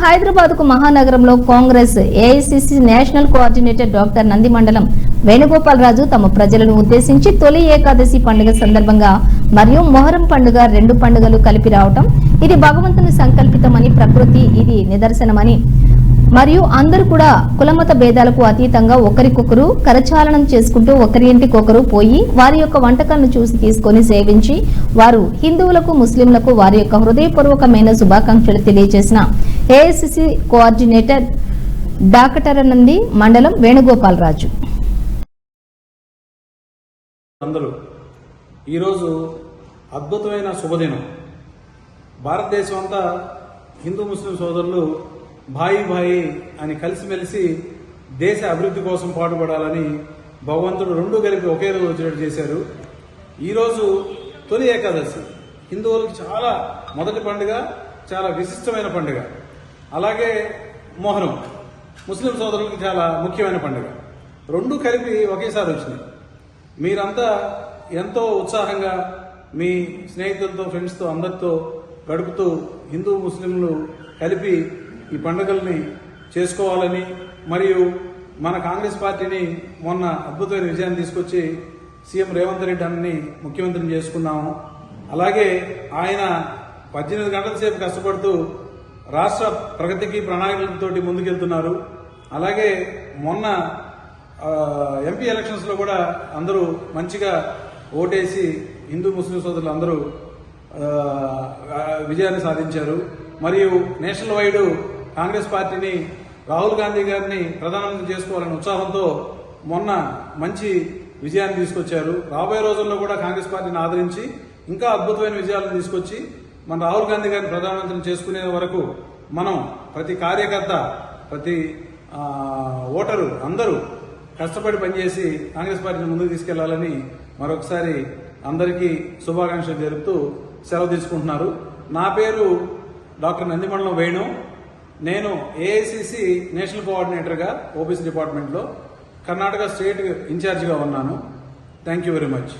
హైదరాబాద్కు మహానగరంలో Congress AICC national coordinator doctor Nandi Mandalam Venugopal Raju తమ ప్రజలను ఉద్దేశించి తొలి ఏకాదశి పండుగ సందర్భంగా మరియు మొహరం పండుగ రెండు పండుగలు కలిపి రావటం ఇది భగవంతుని సంకల్పితమని ప్రకృతి ఇది నిదర్శనమని. మరియు అందరూ కూడా కులమత భేదాలకు అతీతంగా ఒకరికొకరు కరచాలనం చేసుకుంటూ ఒకరి ఇంటికొకరు పోయి వారి యొక్క వంటకాలను చూసి తీసుకొని సేవించి వారు హిందువులకు ముస్లింలకు వారి యొక్క హృదయపూర్వకమైన శుభాకాంక్షలు తెలియజేసిన ఏఐసిసి కోఆర్డినేటర్ డాకటరనంది మండలం వేణుగోపాలరాజు అందరూ ఈరోజు అద్భుతమైన శుభదినం. భారతదేశం అంతా హిందూ ముస్లిం సోదరులు భాయి భాయి అని కలిసిమెలిసి దేశ అభివృద్ధి కోసం పాటుపడాలని భగవంతుడు రెండు కలిపి ఒకే రోజు వచ్చినట్టు చేశారు. ఈరోజు తొలి ఏకాదశి. హిందువులకు చాలా మొదటి పండుగ చాలా విశిష్టమైన పండుగ. అలాగే మొహరం. ముస్లిం సోదరులకు చాలా ముఖ్యమైన పండుగ. రెండు కలిపి ఒకేసారి వచ్చినాయి. మీరంతా ఎంతో ఉత్సాహంగా మీ స్నేహితులతో ఫ్రెండ్స్తో అందరితో గడుపుతూ హిందూ ముస్లింలు కలిపి ఈ పండుగల్ని చేసుకోవాలని మరియు మన కాంగ్రెస్ పార్టీని మొన్న అద్భుతమైన విజయాన్ని తీసుకొచ్చి సీఎం రేవంత్ రెడ్డి అన్ని ముఖ్యమంత్రిని చేసుకున్నాము. అలాగే ఆయన పద్దెనిమిది గంటల సేపు కష్టపడుతూ రాష్ట్ర ప్రగతికి ప్రణాళికలతోటి ముందుకెళ్తున్నారు. అలాగే మొన్న ఎంపీ ఎలక్షన్స్లో కూడా అందరూ మంచిగా ఓటేసి హిందూ ముస్లిం సోదరులు అందరూ విజయాన్ని సాధించారు. మరియు నేషనల్ వైడ్ కాంగ్రెస్ పార్టీని రాహుల్ గాంధీ గారిని ప్రధానమంత్రి చేసుకోవాలనే ఉత్సాహంతో మొన్న మంచి విజయాన్ని తీసుకొచ్చారు. రాబోయే రోజుల్లో కూడా కాంగ్రెస్ పార్టీని ఆదరించి ఇంకా అద్భుతమైన విజయాలను తీసుకొచ్చి మన రాహుల్ గాంధీ గారిని ప్రధానమంత్రిని చేసుకునే వరకు మనం ప్రతి కార్యకర్త ప్రతి ఓటరు అందరూ కష్టపడి పనిచేసి కాంగ్రెస్ పార్టీని ముందుకు తీసుకెళ్ళాలని మరొకసారి అందరికీ శుభాకాంక్షలు జరుపుతూ సెలవు తీసుకుంటున్నారు. నా పేరు డాక్టర్ నందిమండలం వేణు. నేను ఏఐసిసి నేషనల్ కోఆర్డినేటర్గా ఓబీసీ డిపార్ట్మెంట్లో కర్ణాటక స్టేట్ ఇన్ఛార్జిగా ఉన్నాను. Thank you very much.